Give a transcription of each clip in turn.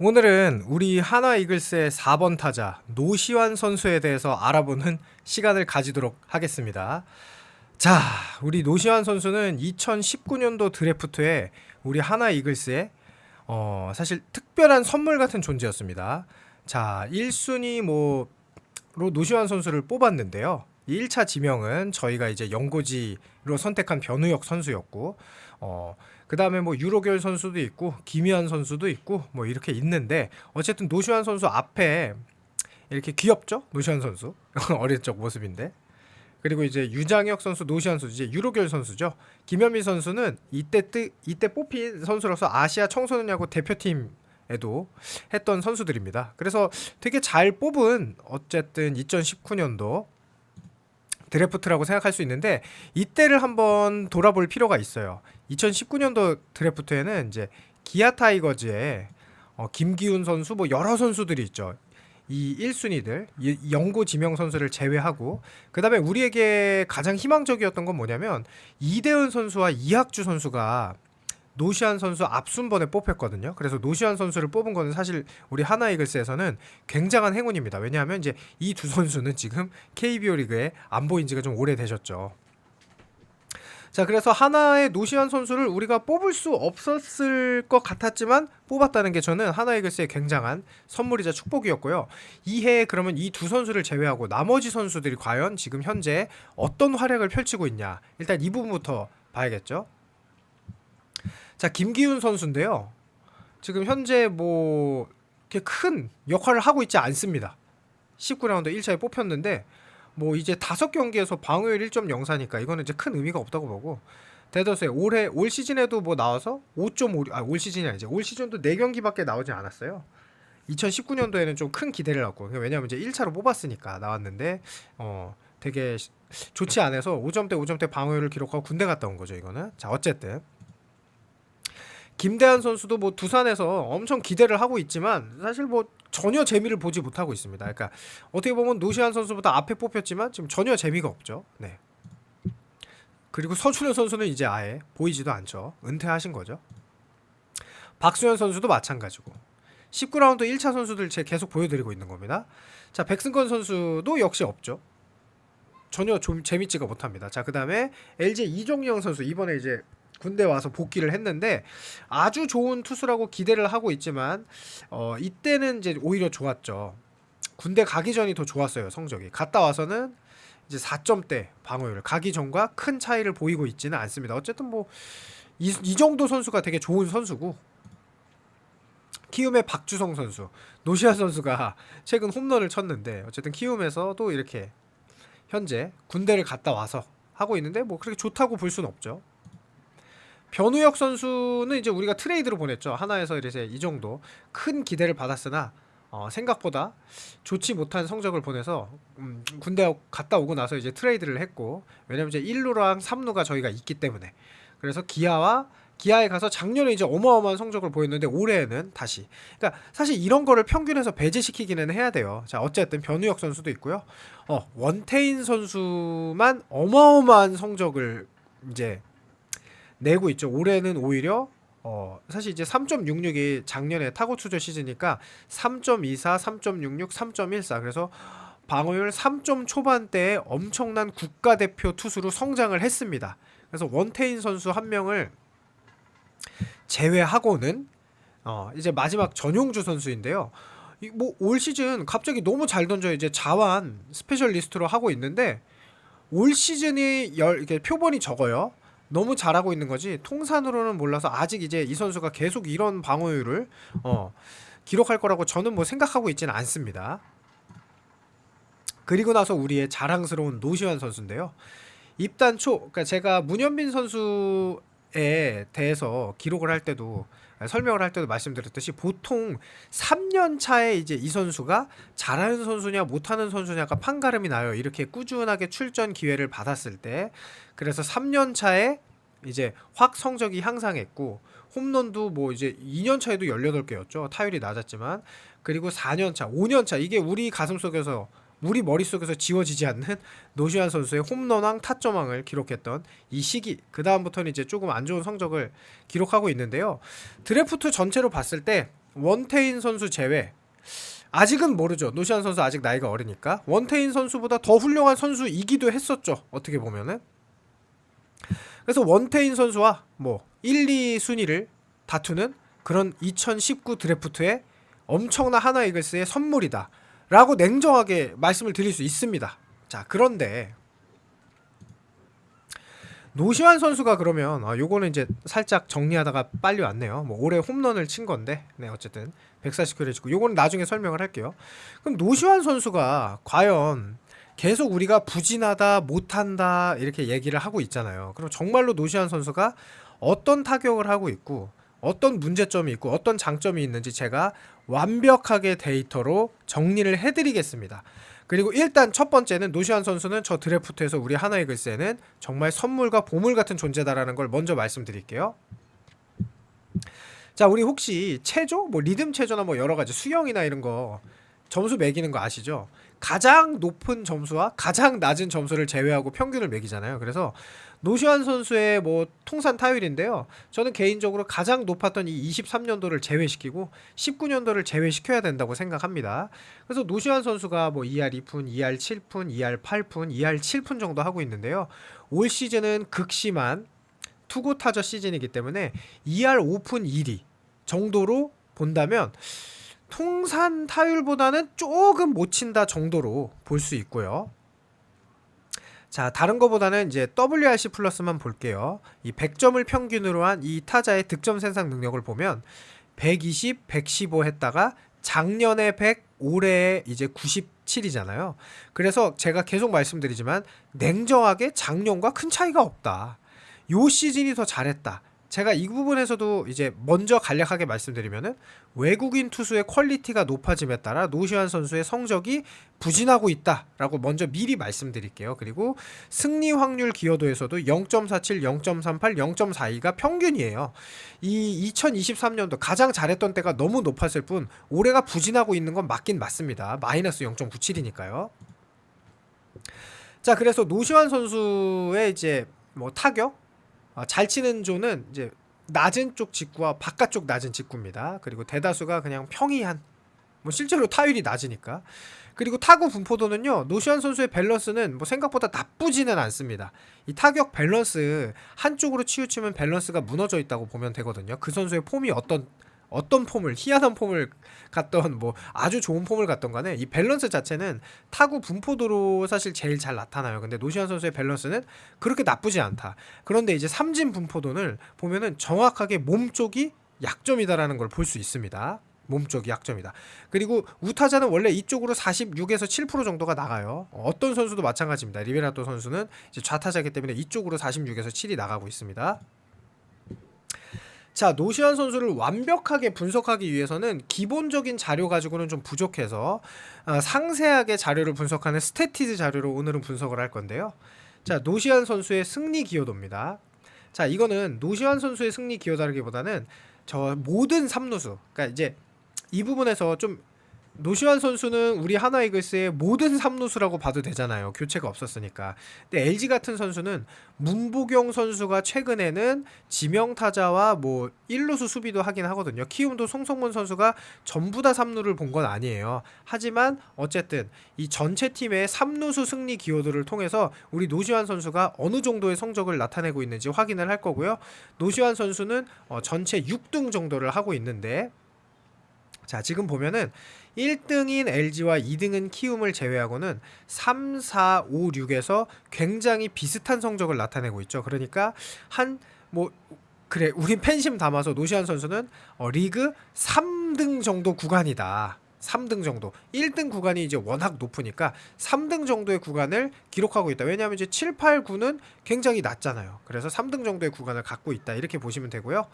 오늘은 우리 하나 이글스의 4번 타자 노시환 선수에 대해서 알아보는 시간을 가지도록 하겠습니다. 자, 우리 노시환 선수는 2019년도 드래프트에 우리 하나 이글스의 어, 사실 특별한 선물 같은 존재였습니다. 자, 1순위 뭐로 노시환 선수를 뽑았는데요. 1차 지명은 저희가 이제 연고지로 선택한 변우혁 선수였고 어, 그 다음에 뭐 유로결 선수도 있고 김희환 선수도 있고 뭐 이렇게 있는데 어쨌든 노시환 선수 앞에 이렇게 귀엽죠? 노시환 선수 어릴 적 모습인데 그리고 이제 유장혁 선수, 노시환 선수 이제 유로결 선수죠. 김현미 선수는 이때 뜨, 이때 뽑힌 선수로서 아시아 청소년 야구 대표팀에도 했던 선수들입니다. 그래서 되게 잘 뽑은 어쨌든 2019년도 드래프트라고 생각할 수 있는데 이때를 한번 돌아볼 필요가 있어요. 2019년도 드래프트에는 이제 기아 타이거즈의 어, 김기훈 선수 뭐 여러 선수들이 있죠. 이 1순위들 영고 지명 선수를 제외하고 그다음에 우리에게 가장 희망적이었던 건 뭐냐면 이대은 선수와 이학주 선수가 노시안 선수 앞순번에 뽑혔거든요. 그래서 노시안 선수를 뽑은 거는 사실 우리 하나 이글스에서는 굉장한 행운입니다. 왜냐하면 이제 이 두 선수는 지금 KBO 리그에 안 보인 지가 좀 오래되셨죠. 자, 그래서 하나의 노시안 선수를 우리가 뽑을 수 없었을 것 같았지만 뽑았다는 게 저는 하나 이글스의 굉장한 선물이자 축복이었고요. 이해 그러면 이 두 선수를 제외하고 나머지 선수들이 과연 지금 현재 어떤 활약을 펼치고 있냐. 일단 이 부분부터 봐야겠죠. 자, 김기훈 선수인데요. 지금 현재 뭐 이렇게 큰 역할을 하고 있지 않습니다. 19라운드 1차에 뽑혔는데 뭐 이제 다섯 경기에서 방어율 1.04니까 이거는 이제 큰 의미가 없다고 보고 대더스에 올해 올 시즌에도 뭐 나와서 5.5 아 올 시즌이 아니지 올 시즌도 4 경기밖에 나오지 않았어요. 2019년도에는 좀 큰 기대를 갖고 왜냐하면 이제 1차로 뽑았으니까 나왔는데 어 되게 시- 좋지 않아서 5점대 5점대 방어율을 기록하고 군대 갔다 온 거죠 이거는 자 어쨌든 김대한 선수도 뭐 두산에서 엄청 기대를 하고 있지만 사실 뭐 전혀 재미를 보지 못하고 있습니다. 그러니까 어떻게 보면 노시안 선수보다 앞에 뽑혔지만 지금 전혀 재미가 없죠. 네. 그리고 서준현 선수는 이제 아예 보이지도 않죠. 은퇴하신 거죠. 박수현 선수도 마찬가지고 19라운드 1차 선수들 제 계속 보여드리고 있는 겁니다. 자 백승건 선수도 역시 없죠. 전혀 좀 재밌지가 못합니다. 자 그 다음에 LG 이종영 선수 이번에 이제 군대 와서 복귀를 했는데 아주 좋은 투수라고 기대를 하고 있지만 어 이때는 이제 오히려 좋았죠. 군대 가기 전이 더 좋았어요 성적이. 갔다 와서는 이제 4점대 방어율 가기 전과 큰 차이를 보이고 있지는 않습니다. 어쨌든 뭐이 정도 선수가 되게 좋은 선수고 키움의 박주성 선수, 노시아 선수가 최근 홈런을 쳤는데 어쨌든 키움에서도 이렇게 현재 군대를 갔다 와서 하고 있는데 뭐 그렇게 좋다고 볼 수는 없죠. 변우혁 선수는 이제 우리가 트레이드로 보냈죠. 하나에서 이제 이 정도 큰 기대를 받았으나 어, 생각보다 좋지 못한 성적을 보내서 음, 군대 갔다 오고 나서 이제 트레이드를 했고 왜냐면 이제 1루랑 3루가 저희가 있기 때문에 그래서 기아와 기아에 가서 작년에 이제 어마어마한 성적을 보였는데 올해는 다시 그러니까 사실 이런 거를 평균에서 배제시키기는 해야 돼요. 자 어쨌든 변우혁 선수도 있고요. 어 원태인 선수만 어마어마한 성적을 이제 내고 있죠. 올해는 오히려 어 사실 이제 3.66이 작년에 타고 투저 시즌이니까 3.24, 3.66, 3.14 그래서 방어율 3점 초반대에 엄청난 국가대표 투수로 성장을 했습니다. 그래서 원태인 선수 한 명을 제외하고는 어 이제 마지막 전용주 선수인데요. 뭐 올 시즌 갑자기 너무 잘 던져 이제 자완 스페셜리스트로 하고 있는데 올 시즌이 열 이게 표본이 적어요. 너무 잘하고 있는 거지 통산으로는 몰라서 아직 이제 이 선수가 계속 이런 방어율을 어 기록할 거라고 저는 뭐 생각하고 있지는 않습니다. 그리고 나서 우리의 자랑스러운 노시환 선수인데요. 입단 초, 그러니까 제가 문현빈 선수에 대해서 기록을 할 때도 설명을 할 때도 말씀드렸듯이 보통 3년 차에 이제 이 선수가 잘하는 선수냐 못하는 선수냐가 판가름이 나요. 이렇게 꾸준하게 출전 기회를 받았을 때 그래서 3년 차에 이제 확 성적이 향상했고 홈런도 뭐 이제 2년 차에도 18개였죠. 타율이 낮았지만 그리고 4년 차, 5년 차 이게 우리 가슴 속에서 우리 머릿속에서 지워지지 않는 노시안 선수의 홈런왕 타점왕을 기록했던 이 시기 그 다음부터는 이제 조금 안 좋은 성적을 기록하고 있는데요 드래프트 전체로 봤을 때 원태인 선수 제외 아직은 모르죠. 노시안 선수 아직 나이가 어리니까 원태인 선수보다 더 훌륭한 선수이기도 했었죠. 어떻게 보면은 그래서 원태인 선수와 뭐 1, 2 순위를 다투는 그런 2019 드래프트의 엄청난 하나 이글스의 선물이다 라고 냉정하게 말씀을 드릴 수 있습니다. 자 그런데 노시환 선수가 그러면 아 요거는 이제 살짝 정리하다가 빨리 왔네요. 뭐 올해 홈런을 친 건데 네 어쨌든 140km 치고 요거는 나중에 설명을 할게요. 그럼 노시환 선수가 과연 계속 우리가 부진하다 못한다 이렇게 얘기를 하고 있잖아요. 그럼 정말로 노시환 선수가 어떤 타격을 하고 있고 어떤 문제점이 있고 어떤 장점이 있는지 제가 완벽하게 데이터로 정리를 해드리겠습니다. 그리고 일단 첫 번째는 노시환 선수는 저 드래프트에서 우리 하나이글스에는 정말 선물과 보물 같은 존재다라는 걸 먼저 말씀드릴게요. 자, 우리 혹시 체조, 뭐 리듬 체조나 뭐 여러 가지 수영이나 이런 거 점수 매기는 거 아시죠? 가장 높은 점수와 가장 낮은 점수를 제외하고 평균을 매기잖아요. 그래서 노시환 선수의 뭐 통산 타율인데요. 저는 개인적으로 가장 높았던 이 23년도를 제외시키고 19년도를 제외시켜야 된다고 생각합니다. 그래서 노시환 선수가 뭐 2할 2푼, 2할 7푼, 2할 8푼, 2할 7푼 정도 하고 있는데요. 올 시즌은 극심한 투고 타저 시즌이기 때문에 2할 5푼 1리 정도로 본다면 통산 타율보다는 조금 못 친다 정도로 볼 수 있고요. 자, 다른 거보다는 이제 WRC 플러스만 볼게요. 이 100점을 평균으로 한 이 타자의 득점 생산 능력을 보면 120, 115 했다가 작년에 100, 올해 이제 97이잖아요. 그래서 제가 계속 말씀드리지만 냉정하게 작년과 큰 차이가 없다. 요 시즌이 더 잘했다. 제가 이 부분에서도 이제 먼저 간략하게 말씀드리면은 외국인 투수의 퀄리티가 높아짐에 따라 노시환 선수의 성적이 부진하고 있다라고 먼저 미리 말씀드릴게요. 그리고 승리 확률 기여도에서도 0.47, 0.38, 0.42가 평균이에요. 이 2023년도 가장 잘했던 때가 너무 높았을 뿐 올해가 부진하고 있는 건 맞긴 맞습니다. 마이너스 0.97이니까요. 자, 그래서 노시환 선수의 이제 뭐 타격 아, 잘 치는 조는 이제 낮은 쪽 직구와 바깥쪽 낮은 직구입니다. 그리고 대다수가 그냥 평이한 뭐 실제로 타율이 낮으니까. 그리고 타구 분포도는요 노시안 선수의 밸런스는 뭐 생각보다 나쁘지는 않습니다. 이 타격 밸런스 한쪽으로 치우치면 밸런스가 무너져 있다고 보면 되거든요. 그 선수의 폼이 어떤 어떤 폼을 희한한 폼을 갖던 뭐 아주 좋은 폼을 갖던 간에 이 밸런스 자체는 타구 분포도로 사실 제일 잘 나타나요. 근데 노시안 선수의 밸런스는 그렇게 나쁘지 않다. 그런데 이제 삼진 분포도를 보면은 정확하게 몸 쪽이 약점이다라는 걸 볼 수 있습니다. 몸쪽이 약점이다. 그리고 우타자는 원래 이쪽으로 46에서 7% 정도가 나가요. 어떤 선수도 마찬가지입니다. 리베라토 선수는 이제 좌타자이기 때문에 이쪽으로 46에서 7이 나가고 있습니다. 자, 노시안 선수를 완벽하게 분석하기 위해서는 기본적인 자료 가지고는 좀 부족해서 어, 상세하게 자료를 분석하는 스태티즈 자료로 오늘은 분석을 할 건데요. 자, 노시안 선수의 승리 기여도입니다. 자, 이거는 노시안 선수의 승리 기여다르기보다는 저 모든 삼루수, 그러니까 이제 이 부분에서 좀 노시환 선수는 우리 하나 이글스의 모든 삼루수라고 봐도 되잖아요. 교체가 없었으니까. 근데 LG 같은 선수는 문보경 선수가 최근에는 지명 타자와 뭐 1루수 수비도 하긴 하거든요. 키움도 송성문 선수가 전부 다 삼루를 본 건 아니에요. 하지만 어쨌든 이 전체 팀의 삼루수 승리 기여도를 통해서 우리 노시환 선수가 어느 정도의 성적을 나타내고 있는지 확인을 할 거고요. 노시환 선수는 어 전체 6등 정도를 하고 있는데 자, 지금 보면은 1등인 LG와 2등은 키움을 제외하고는 3, 4, 5, 6에서 굉장히 비슷한 성적을 나타내고 있죠. 그러니까 한 뭐 그래, 우리 팬심 담아서 노시안 선수는 어, 리그 3등 정도 구간이다. 3등 정도. 1등 구간이 이제 워낙 높으니까 3등 정도의 구간을 기록하고 있다. 왜냐하면 이제 7, 8, 9는 굉장히 낮잖아요. 그래서 3등 정도의 구간을 갖고 있다. 이렇게 보시면 되고요.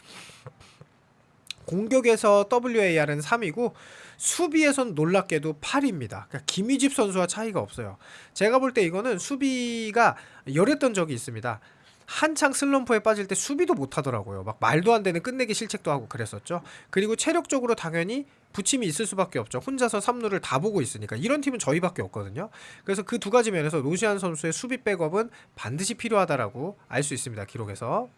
공격에서 WAR은 3이고 수비에선 놀랍게도 8입니다. 그러니까 김희집 선수와 차이가 없어요. 제가 볼 때 이거는 수비가 열했던 적이 있습니다. 한창 슬럼프에 빠질 때 수비도 못 하더라고요. 막 말도 안 되는 끝내기 실책도 하고 그랬었죠. 그리고 체력적으로 당연히 부침이 있을 수밖에 없죠. 혼자서 3루를 다 보고 있으니까 이런 팀은 저희밖에 없거든요. 그래서 그 두 가지 면에서 노시안 선수의 수비 백업은 반드시 필요하다라고 알 수 있습니다. 기록에서.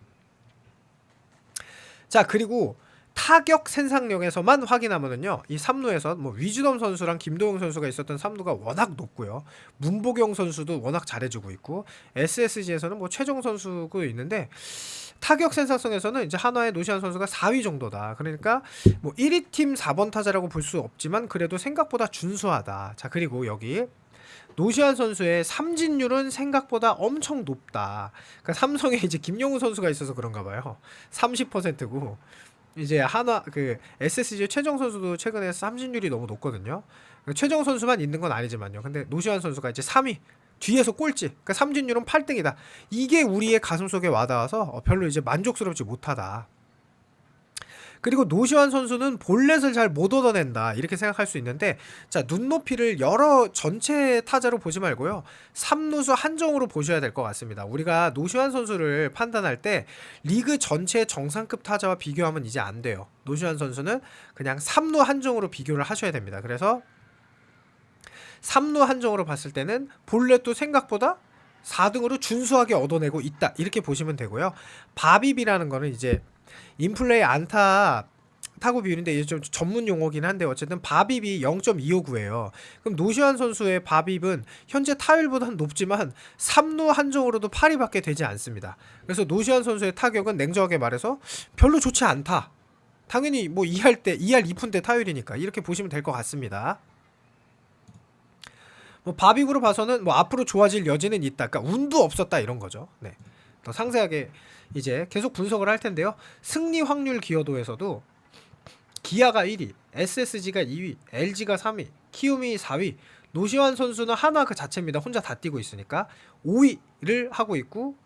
자, 그리고 타격 생산력에서만 확인하면은요. 이 3루에서 뭐 위즈덤 선수랑 김도영 선수가 있었던 3루가 워낙 높고요. 문보경 선수도 워낙 잘해주고 있고 SSG에서는 뭐 최종 선수도 있는데 타격 생산성에서는 이제 한화의 노시안 선수가 4위 정도다. 그러니까 뭐 1위 팀 4번 타자라고 볼 수 없지만 그래도 생각보다 준수하다. 자 그리고 여기 노시안 선수의 삼진율은 생각보다 엄청 높다. 그러니까 삼성에 이제 김용우 선수가 있어서 그런가 봐요. 30%고 이제 한화 그 SSG 최정 선수도 최근에 삼진율이 너무 높거든요. 최정 선수만 있는 건 아니지만요. 근데 노시안 선수가 이제 3위 뒤에서 꼴찌. 그러니까 삼진율은 8등이다. 이게 우리의 가슴 속에 와닿아서 어, 별로 이제 만족스럽지 못하다. 그리고 노시환 선수는 볼넷을 잘 못 얻어낸다. 이렇게 생각할 수 있는데 자 눈높이를 여러 전체 타자로 보지 말고요. 3루수 한정으로 보셔야 될 것 같습니다. 우리가 노시환 선수를 판단할 때 리그 전체 정상급 타자와 비교하면 이제 안 돼요. 노시환 선수는 그냥 3루 한정으로 비교를 하셔야 됩니다. 그래서 3루 한정으로 봤을 때는 볼넷도 생각보다 4등으로 준수하게 얻어내고 있다. 이렇게 보시면 되고요. 바비비라는 거는 이제 인플레이 안타 타구 비율인데 이게 좀 전문 용어긴 한데 어쨌든 바빕이 0.259예요. 그럼 노시환 선수의 바빕은 현재 타율보다는 높지만 3루 한정으로도 8위밖에 되지 않습니다. 그래서 노시환 선수의 타격은 냉정하게 말해서 별로 좋지 않다. 당연히 뭐 2할 때 2할 2푼 때 타율이니까 이렇게 보시면 될 것 같습니다. 뭐 바빕으로 봐서는 뭐 앞으로 좋아질 여지는 있다. 그러니까 운도 없었다 이런 거죠. 네. 더 상세하게 이제 계속 분석을 할 텐데요. 승리 확률 기여도에서도 기아가 1위, SSG가 2위, LG가 3위, 키움이 4위, 노시환 선수는 하나 그 자체입니다. 혼자 다 뛰고 있으니까 5위를 하고 있고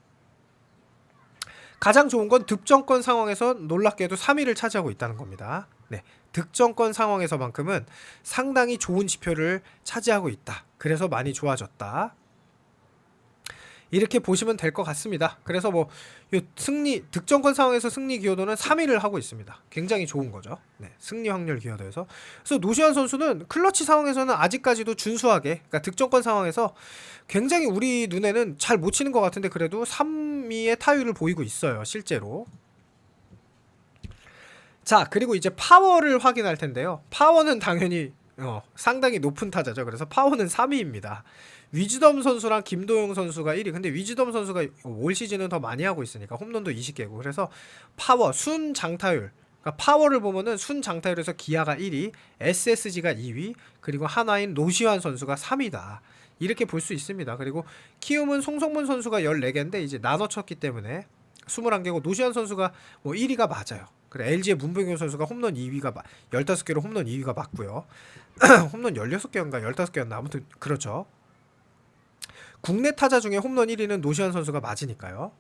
가장 좋은 건 득점권 상황에서 놀랍게도 3위를 차지하고 있다는 겁니다. 네. 득점권 상황에서만큼은 상당히 좋은 지표를 차지하고 있다. 그래서 많이 좋아졌다. 이렇게 보시면 될 것 같습니다. 그래서 뭐요 승리 득점권 상황에서 승리 기여도는 3위를 하고 있습니다. 굉장히 좋은 거죠. 네, 승리 확률 기여도에서. 그래서 노시안 선수는 클러치 상황에서는 아직까지도 준수하게, 그러니까 득점권 상황에서 굉장히 우리 눈에는 잘 못 치는 것 같은데 그래도 3위의 타율을 보이고 있어요. 실제로. 자, 그리고 이제 파워를 확인할 텐데요. 파워는 당연히 어, 상당히 높은 타자죠. 그래서 파워는 3위입니다. 위즈덤 선수랑 김도영 선수가 1위. 근데 위즈덤 선수가 올 시즌은 더 많이 하고 있으니까 홈런도 20개고. 그래서 파워 순 장타율. 그러니까 파워를 보면은 순 장타율에서 기아가 1위, SSG가 2위, 그리고 하나인 노시환 선수가 3위다. 이렇게 볼 수 있습니다. 그리고 키움은 송성문 선수가 14개인데 이제 나눠 쳤기 때문에 21개고 노시환 선수가 뭐 1위가 맞아요. 그래 LG의 문병현 선수가 홈런 2위가 15개로 홈런 2위가 맞고요. 홈런 16개인가 15개였나 아무튼 그렇죠. 국내 타자 중에 홈런 1위는 노시환 선수가 맞으니까요.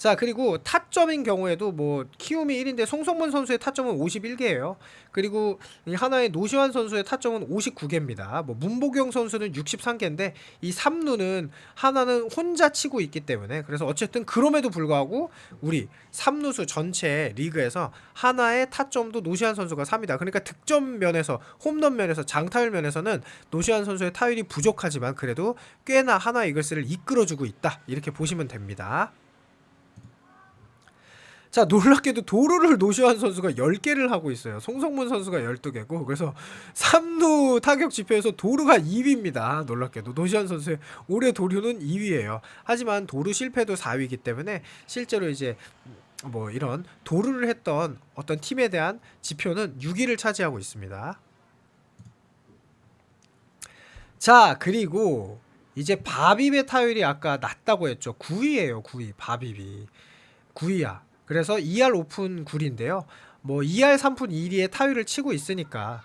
자 그리고 타점인 경우에도 뭐 키움이 1인데 송성문 선수의 타점은 51개예요. 그리고 이 하나의 노시환 선수의 타점은 59개입니다. 뭐 문보경 선수는 63개인데 이 3루는 하나는 혼자 치고 있기 때문에 그래서 어쨌든 그럼에도 불구하고 우리 3루수 전체 리그에서 하나의 타점도 노시환 선수가 3이다. 그러니까 득점 면에서 홈런 면에서 장타율 면에서는 노시환 선수의 타율이 부족하지만 그래도 꽤나 하나 이글스를 이끌어주고 있다. 이렇게 보시면 됩니다. 자 놀랍게도 도루를 노시환 선수가 10개를 하고 있어요. 송성문 선수가 12개고 그래서 3루 타격 지표에서 도루가 2위입니다. 놀랍게도 노시환 선수의 올해 도루는 2위예요. 하지만 도루 실패도 4위이기 때문에 실제로 이제 뭐 이런 도루를 했던 어떤 팀에 대한 지표는 6위를 차지하고 있습니다. 자 그리고 이제 바비의 타율이 아까 낮다고 했죠. 9위예요. 9위 바비비 9위야. 그래서 2할 오픈 굴인데요. 뭐 2할 3푼 1위의 타율을 치고 있으니까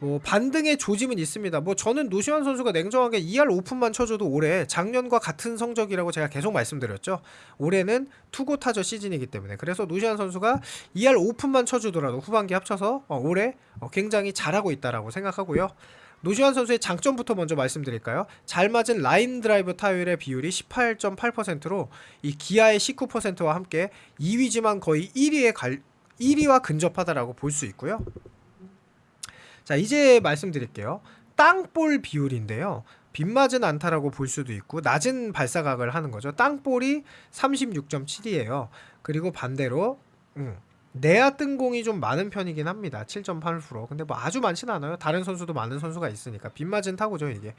뭐 반등의 조짐은 있습니다. 뭐 저는 노시환 선수가 냉정하게 2할 오픈만 쳐줘도 올해 작년과 같은 성적이라고 제가 계속 말씀드렸죠. 올해는 투고 타저 시즌이기 때문에 그래서 노시환 선수가 2할 오픈만 쳐주더라도 후반기 합쳐서 어, 올해 어, 굉장히 잘하고 있다라고 생각하고요. 노시환 선수의 장점부터 먼저 말씀드릴까요? 잘 맞은 라인 드라이브 타율의 비율이 18.8%로 이 기아의 19%와 함께 2위지만 거의 1위에 갈 1위와 근접하다라고 볼 수 있고요. 자, 이제 말씀드릴게요. 땅볼 비율인데요. 빗맞은 안타라고 볼 수도 있고 낮은 발사각을 하는 거죠. 땅볼이 36.7이에요. 그리고 반대로 음, 내야 뜬 공이 좀 많은 편이긴 합니다. 7.8%. 근데 뭐 아주 많진 않아요. 다른 선수도 많은 선수가 있으니까 빗맞은 타구죠, 이게.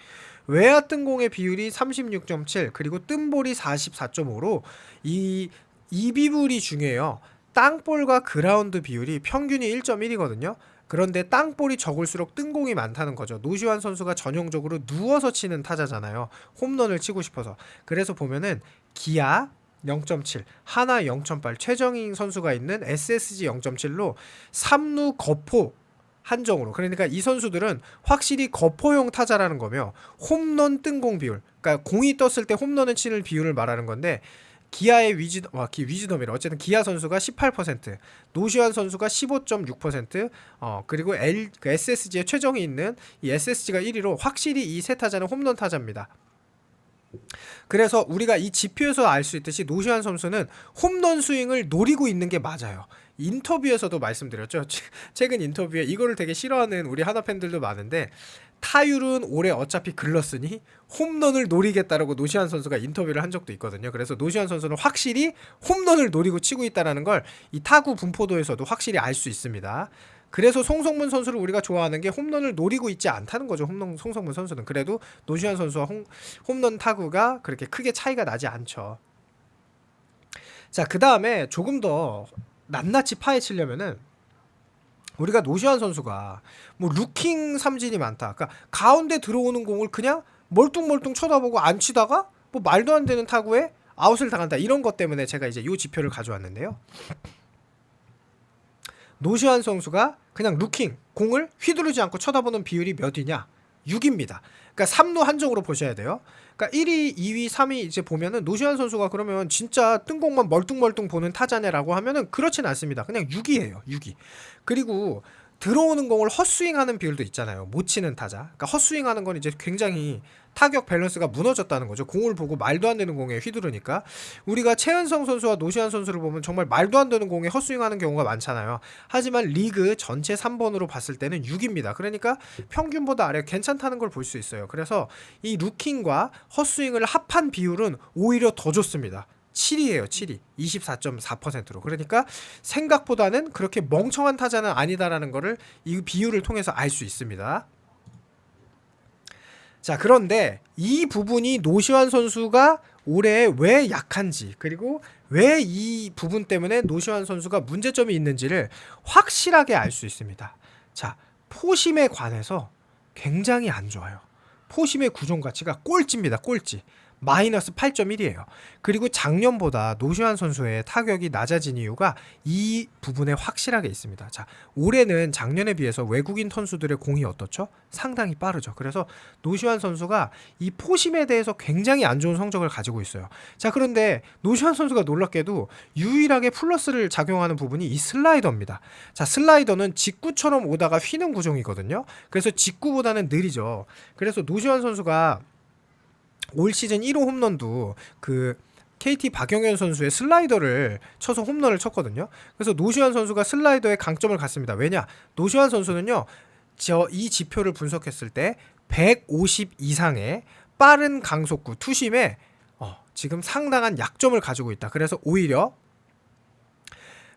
외야 뜬 공의 비율이 36.7 그리고 뜬 볼이 44.5로 이 이비불이 중요해요. 땅볼과 그라운드 비율이 평균이 1.1이거든요. 그런데 땅볼이 적을수록 뜬공이 많다는 거죠. 노시환 선수가 전형적으로 누워서 치는 타자잖아요. 홈런을 치고 싶어서. 그래서 보면은 기아 0.7, 하나 0.8, 최정인 선수가 있는 SSG 0.7로 3루 거포 한정으로. 그러니까 이 선수들은 확실히 거포용 타자라는 거며 홈런 뜬공 비율. 그러니까 공이 떴을 때 홈런을 치는 비율을 말하는 건데 기아의 위즈 와 기, 위즈덤이라 어쨌든 기아 선수가 18%, 노시환 선수가 15.6%, 어 그리고 L 그 SSG의 최정이 있는 이 SSG가 1위로 확실히 이 세 타자는 홈런 타자입니다. 그래서 우리가 이 지표에서 알 수 있듯이 노시환 선수는 홈런 스윙을 노리고 있는 게 맞아요. 인터뷰에서도 말씀드렸죠. 최- 최근 인터뷰에 이거를 되게 싫어하는 우리 하나 팬들도 많은데 타율은 올해 어차피 글렀으니 홈런을 노리겠다라고 노시환 선수가 인터뷰를 한 적도 있거든요. 그래서 노시환 선수는 확실히 홈런을 노리고 치고 있다라는 걸 이 타구 분포도에서도 확실히 알 수 있습니다. 그래서 송성문 선수를 우리가 좋아하는 게 홈런을 노리고 있지 않다는 거죠. 홈런 송성문 선수는 그래도 노시환 선수와 홈, 홈런 타구가 그렇게 크게 차이가 나지 않죠. 자, 그 다음에 조금 더 낱낱이 파헤치려면은 우리가 노시환 선수가 뭐 루킹 삼진이 많다. 그러니까 가운데 들어오는 공을 그냥 멀뚱멀뚱 쳐다보고 안 치다가 뭐 말도 안 되는 타구에 아웃을 당한다. 이런 것 때문에 제가 이제 이 지표를 가져왔는데요. 노시환 선수가 그냥 루킹 공을 휘두르지 않고 쳐다보는 비율이 몇이냐? 6입니다. 그러니까 3루 한정으로 보셔야 돼요. 그러니까 1위, 2위, 3위 이제 보면은 노시환 선수가 그러면 진짜 뜬공만 멀뚱멀뚱 보는 타자네라고 하면은 그렇진 않습니다. 그냥 6위예요. 6위. 그리고 들어오는 공을 헛스윙하는 비율도 있잖아요. 못 치는 타자. 그러니까 헛스윙하는 건 이제 굉장히 타격 밸런스가 무너졌다는 거죠. 공을 보고 말도 안 되는 공에 휘두르니까 우리가 최은성 선수와 노시환 선수를 보면 정말 말도 안 되는 공에 헛스윙하는 경우가 많잖아요. 하지만 리그 전체 3번으로 봤을 때는 6입니다. 그러니까 평균보다 아래 괜찮다는 걸 볼 수 있어요. 그래서 이 루킹과 헛스윙을 합한 비율은 오히려 더 좋습니다. 7위예요, 7위. 24.4%로. 그러니까 생각보다는 그렇게 멍청한 타자는 아니다라는 거를 이 비율을 통해서 알 수 있습니다. 자, 그런데 이 부분이 노시환 선수가 올해 왜 약한지 그리고 왜 이 부분 때문에 노시환 선수가 문제점이 있는지를 확실하게 알 수 있습니다. 자, 포심에 관해서 굉장히 안 좋아요. 포심의 구종 가치가 꼴찌입니다. 꼴찌. 마이너스 8.1이에요. 그리고 작년보다 노시환 선수의 타격이 낮아진 이유가 이 부분에 확실하게 있습니다. 자, 올해는 작년에 비해서 외국인 선수들의 공이 어떻죠? 상당히 빠르죠. 그래서 노시환 선수가 이 포심에 대해서 굉장히 안 좋은 성적을 가지고 있어요. 자, 그런데 노시환 선수가 놀랍게도 유일하게 플러스를 작용하는 부분이 이 슬라이더입니다. 자, 슬라이더는 직구처럼 오다가 휘는 구종이거든요. 그래서 직구보다는 느리죠. 그래서 노시환 선수가 올 시즌 1호 홈런도 그 KT 박영현 선수의 슬라이더를 쳐서 홈런을 쳤거든요. 그래서 노시환 선수가 슬라이더의 강점을 갖습니다. 왜냐? 노시환 선수는요. 저 이 지표를 분석했을 때 150 이상의 빠른 강속구 투심에 어, 지금 상당한 약점을 가지고 있다. 그래서 오히려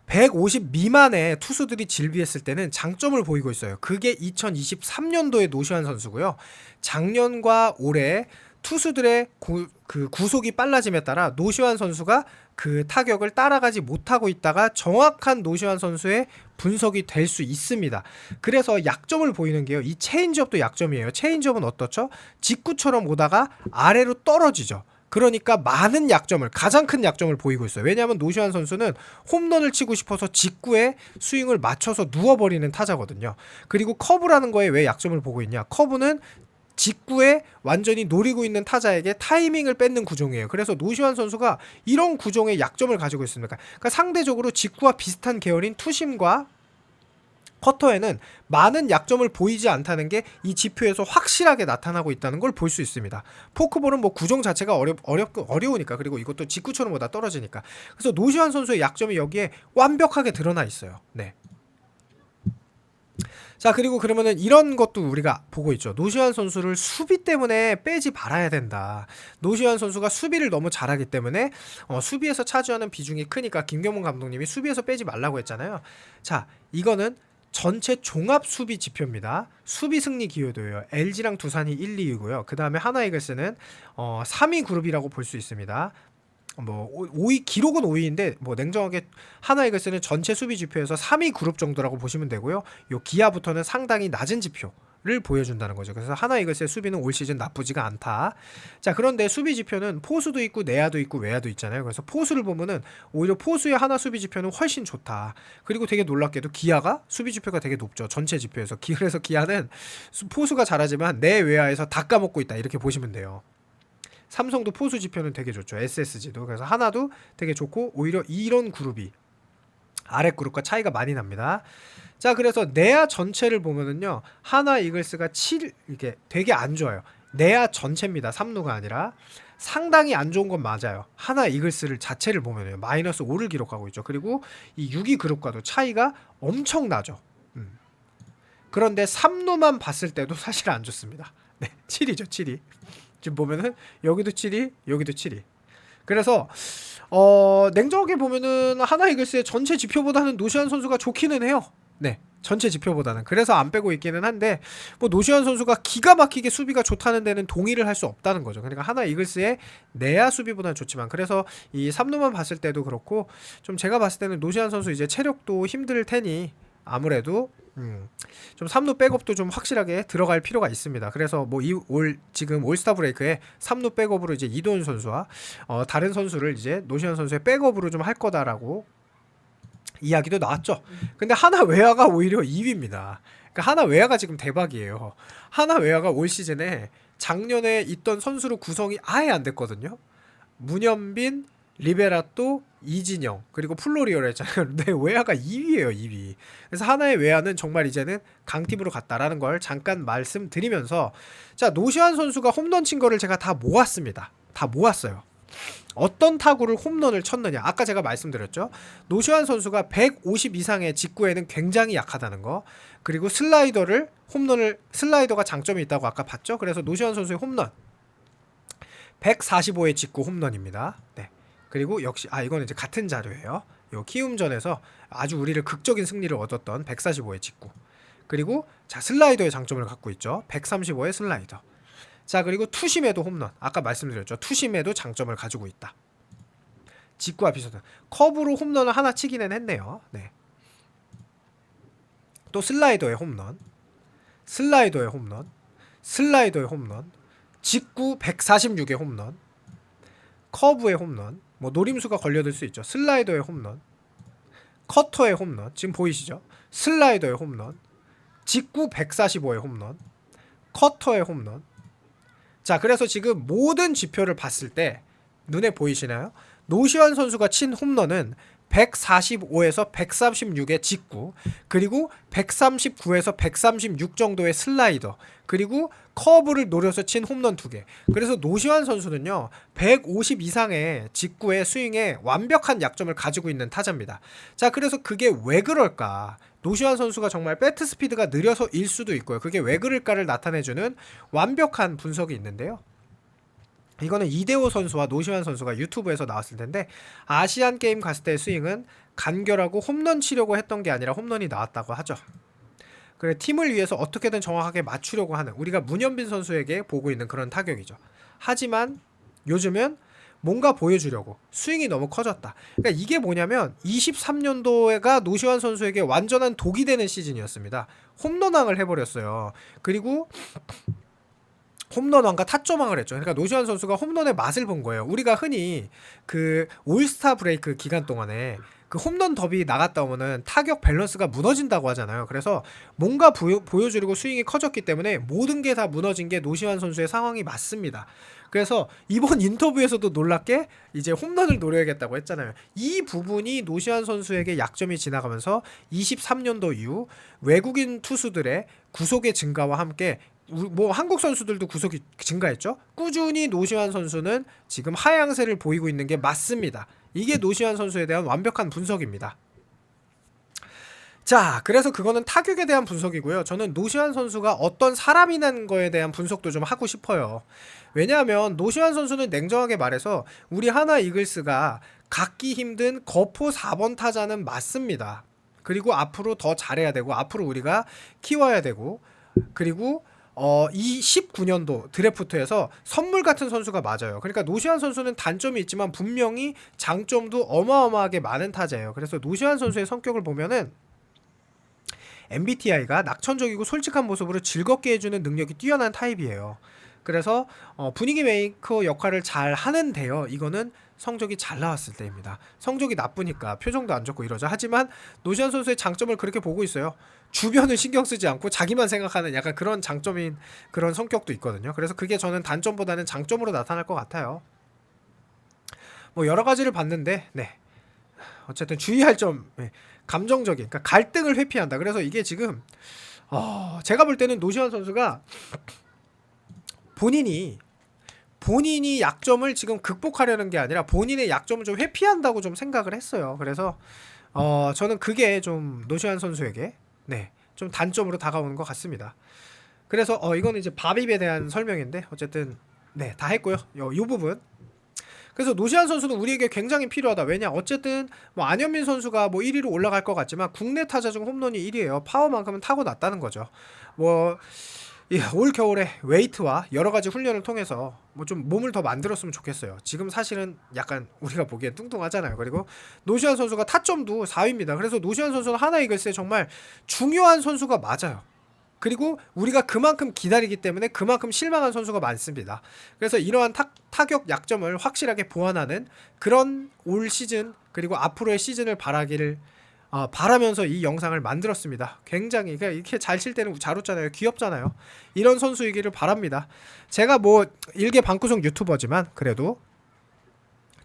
150 미만의 투수들이 질비했을 때는 장점을 보이고 있어요. 그게 2023년도의 노시환 선수고요. 작년과 올해 투수들의 구, 그 구속이 빨라짐에 따라 노시환 선수가 그 타격을 따라가지 못하고 있다가 정확한 노시환 선수의 분석이 될 수 있습니다. 그래서 약점을 보이는 게요. 이 체인지업도 약점이에요. 체인지업은 어떻죠? 직구처럼 오다가 아래로 떨어지죠. 그러니까 많은 약점을 가장 큰 약점을 보이고 있어요. 왜냐하면 노시환 선수는 홈런을 치고 싶어서 직구에 스윙을 맞춰서 누워버리는 타자거든요. 그리고 커브라는 거에 왜 약점을 보고 있냐? 커브는 직구에 완전히 노리고 있는 타자에게 타이밍을 뺏는 구종이에요. 그래서 노시환 선수가 이런 구종의 약점을 가지고 있습니다. 그러니까 상대적으로 직구와 비슷한 계열인 투심과 커터에는 많은 약점을 보이지 않다는 게 이 지표에서 확실하게 나타나고 있다는 걸 볼 수 있습니다. 포크볼은 뭐 구종 자체가 어렵 어렵 어려우니까 그리고 이것도 직구처럼 보다 떨어지니까 그래서 노시환 선수의 약점이 여기에 완벽하게 드러나 있어요. 네. 자 그리고 그러면은 이런 것도 우리가 보고 있죠. 노시환 선수를 수비 때문에 빼지 말아야 된다. 노시환 선수가 수비를 너무 잘하기 때문에 어, 수비에서 차지하는 비중이 크니까 김경문 감독님이 수비에서 빼지 말라고 했잖아요. 자 이거는 전체 종합 수비 지표입니다. 수비 승리 기여도예요. LG랑 두산이 1, 2위고요. 그 다음에 하나이글스는 어, 3위 그룹이라고 볼 수 있습니다. 뭐 5위 기록은 5위인데 뭐 냉정하게 하나이글스는 전체 수비 지표에서 3위 그룹 정도라고 보시면 되고요. 요 기아부터는 상당히 낮은 지표 를 보여준다는 거죠. 그래서 하나이글스의 수비는 올 시즌 나쁘지가 않다. 자 그런데 수비 지표는 포수도 있고 내야도 있고 외야도 있잖아요. 그래서 포수를 보면은 오히려 포수의 하나 수비 지표는 훨씬 좋다. 그리고 되게 놀랍게도 기아가 수비 지표가 되게 높죠. 전체 지표에서 기- 그래서 기아는 수- 포수가 잘하지만 내 외야에서 다 까먹고 있다 이렇게 보시면 돼요. 삼성도 포수 지표는 되게 좋죠. SSG도 그래서 하나도 되게 좋고 오히려 이런 그룹이 아래 그룹과 차이가 많이 납니다. 자 그래서 내야 전체를 보면은요 하나 이글스가 7 이게 되게 안 좋아요. 내야 전체입니다. 3루가 아니라 상당히 안 좋은 건 맞아요. 하나 이글스를 자체를 보면요 마이너스 5를 기록하고 있죠. 그리고 이 6위 그룹과도 차이가 엄청 나죠. 음. 그런데 3루만 봤을 때도 사실 안 좋습니다. 네, 7위죠, 7위. 지금 보면은 여기도 7위, 여기도 7위. 그래서 어 냉정하게 보면은 하나 이글스의 전체 지표보다는 노시안 선수가 좋기는 해요. 네. 전체 지표보다는 그래서 안 빼고 있기는 한데 뭐 노시안 선수가 기가 막히게 수비가 좋다는 데는 동의를 할 수 없다는 거죠. 그러니까 하나 이글스의 내야 수비보다는 좋지만 그래서 이 3루만 봤을 때도 그렇고 좀 제가 봤을 때는 노시안 선수 이제 체력도 힘들 테니 아무래도 음, 좀 3루 백업도 좀 확실하게 들어갈 필요가 있습니다. 그래서 뭐 이 올 지금 올스타 브레이크에 3루 백업으로 이제 이도현 선수와 어, 다른 선수를 이제 노시안 선수의 백업으로 좀 할 거다라고 이야기도 나왔죠. 근데 하나 외야가 오히려 2위입니다. 그러니까 하나 외야가 지금 대박이에요. 하나 외야가 올 시즌에 작년에 있던 선수로 구성이 아예 안 됐거든요. 문현빈, 리베라또, 이진영 그리고 플로리오를 했잖아요. 근데 외야가 2위예요, 2위. 그래서 하나의 외야는 정말 이제는 강팀으로 갔다라는 걸 잠깐 말씀드리면서 자 노시환 선수가 홈런 친 거를 제가 다 모았습니다. 다 모았어요. 어떤 타구를 홈런을 쳤느냐 아까 제가 말씀드렸죠 노시환 선수가 150 이상의 직구에는 굉장히 약하다는 거 그리고 슬라이더를 홈런을 슬라이더가 장점이 있다고 아까 봤죠 그래서 노시환 선수의 홈런 145의 직구 홈런입니다 네 그리고 역시 아 이거는 이제 같은 자료예요. 요 키움전에서 아주 우리를 극적인 승리를 얻었던 145의 직구. 그리고 자 슬라이더의 장점을 갖고 있죠. 135의 슬라이더. 자 그리고 투심에도 홈런. 아까 말씀드렸죠. 투심에도 장점을 가지고 있다. 직구와 비슷한 커브로 홈런을 하나 치기는 했네요. 네. 또 슬라이더의 홈런. 슬라이더의 홈런. 슬라이더의 홈런. 직구 146의 홈런. 커브의 홈런 뭐 노림수가 걸려들 수 있죠. 슬라이더의 홈런. 커터의 홈런. 지금 보이시죠? 슬라이더의 홈런. 직구 145의 홈런. 커터의 홈런. 자, 그래서 지금 모든 지표를 봤을 때 눈에 보이시나요? 노시환 선수가 친 홈런은 145에서 136의 직구, 그리고 139에서 136 정도의 슬라이더, 그리고 커브를 노려서 친 홈런 두 개. 그래서 노시환 선수는요, 150 이상의 직구의 스윙에 완벽한 약점을 가지고 있는 타자입니다. 자, 그래서 그게 왜 그럴까? 노시환 선수가 정말 배트 스피드가 느려서일 수도 있고요. 그게 왜 그럴까를 나타내주는 완벽한 분석이 있는데요. 이거는 이대호 선수와 노시환 선수가 유튜브에서 나왔을 텐데 아시안 게임 갔을 때 스윙은 간결하고 홈런 치려고 했던 게 아니라 홈런이 나왔다고 하죠. 그래 팀을 위해서 어떻게든 정확하게 맞추려고 하는 우리가 문현빈 선수에게 보고 있는 그런 타격이죠. 하지만 요즘은 뭔가 보여주려고 스윙이 너무 커졌다. 그러니까 이게 뭐냐면 23년도가 노시환 선수에게 완전한 독이 되는 시즌이었습니다. 홈런왕을 해버렸어요. 그리고 홈런왕과 타점왕을 했죠. 그러니까 노시환 선수가 홈런의 맛을 본 거예요. 우리가 흔히 그 올스타 브레이크 기간 동안에 그 홈런 더비 나갔다 오면은 타격 밸런스가 무너진다고 하잖아요. 그래서 뭔가 보여, 보여주려고 스윙이 커졌기 때문에 모든 게 다 무너진 게 노시환 선수의 상황이 맞습니다. 그래서 이번 인터뷰에서도 놀랍게 이제 홈런을 노려야겠다고 했잖아요. 이 부분이 노시환 선수에게 약점이 지나가면서 23년도 이후 외국인 투수들의 구속의 증가와 함께 우- 뭐 한국 선수들도 구속이 증가했죠. 꾸준히 노시환 선수는 지금 하향세를 보이고 있는 게 맞습니다. 이게 노시환 선수에 대한 완벽한 분석입니다. 자, 그래서 그거는 타격에 대한 분석이고요. 저는 노시환 선수가 어떤 사람이라는 거에 대한 분석도 좀 하고 싶어요. 왜냐하면 노시환 선수는 냉정하게 말해서 우리 하나 이글스가 갖기 힘든 거포 4번 타자는 맞습니다. 그리고 앞으로 더 잘해야 되고 앞으로 우리가 키워야 되고 그리고 어, 이 19년도 드래프트에서 선물 같은 선수가 맞아요. 그러니까 노시환 선수는 단점이 있지만 분명히 장점도 어마어마하게 많은 타자예요. 그래서 노시환 선수의 성격을 보면은 MBTI가 낙천적이고 솔직한 모습으로 즐겁게 해주는 능력이 뛰어난 타입이에요. 그래서 어, 분위기 메이커 역할을 잘 하는데요. 이거는 성적이 잘 나왔을 때입니다. 성적이 나쁘니까 표정도 안 좋고 이러죠. 하지만 노시안 선수의 장점을 그렇게 보고 있어요. 주변을 신경 쓰지 않고 자기만 생각하는 약간 그런 장점인 그런 성격도 있거든요. 그래서 그게 저는 단점보다는 장점으로 나타날 것 같아요. 뭐 여러 가지를 봤는데, 네. 어쨌든 주의할 점, 네. 감정적인, 그러니까 갈등을 회피한다. 그래서 이게 지금 어, 제가 볼 때는 노시환 선수가 본인이 본인이 약점을 지금 극복하려는 게 아니라 본인의 약점을 좀 회피한다고 좀 생각을 했어요. 그래서 어 저는 그게 좀 노시환 선수에게 네 좀 단점으로 다가오는 것 같습니다. 그래서 어 이거는 이제 바빕에 대한 설명인데 어쨌든 네 다 했고요. 요, 요 부분 그래서 노시안 선수는 우리에게 굉장히 필요하다. 왜냐? 어쨌든 뭐 안현민 선수가 뭐 1위로 올라갈 것 같지만 국내 타자 중 홈런이 1위예요. 파워만큼은 타고 났다는 거죠. 뭐 예, 올 겨울에 웨이트와 여러 가지 훈련을 통해서 뭐 좀 몸을 더 만들었으면 좋겠어요. 지금 사실은 약간 우리가 보기엔 뚱뚱하잖아요. 그리고 노시안 선수가 타점도 4위입니다. 그래서 노시안 선수는 하나 이글스에 정말 중요한 선수가 맞아요. 그리고 우리가 그만큼 기다리기 때문에 그만큼 실망한 선수가 많습니다. 그래서 이러한 타, 타격 약점을 확실하게 보완하는 그런 올 시즌 그리고 앞으로의 시즌을 바라기를 어, 바라면서 이 영상을 만들었습니다. 굉장히 그러니까 이렇게 잘 칠 때는 잘 웃잖아요. 귀엽잖아요. 이런 선수이기를 바랍니다. 제가 뭐 일개 방구석 유튜버지만 그래도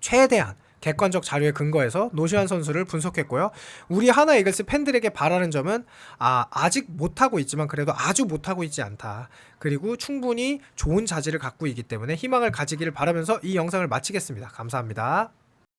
최대한 객관적 자료에 근거해서 노시환 선수를 분석했고요. 우리 하나 이글스 팬들에게 바라는 점은 아, 아직 못하고 있지만 그래도 아주 못하고 있지 않다. 그리고 충분히 좋은 자질을 갖고 있기 때문에 희망을 가지기를 바라면서 이 영상을 마치겠습니다. 감사합니다.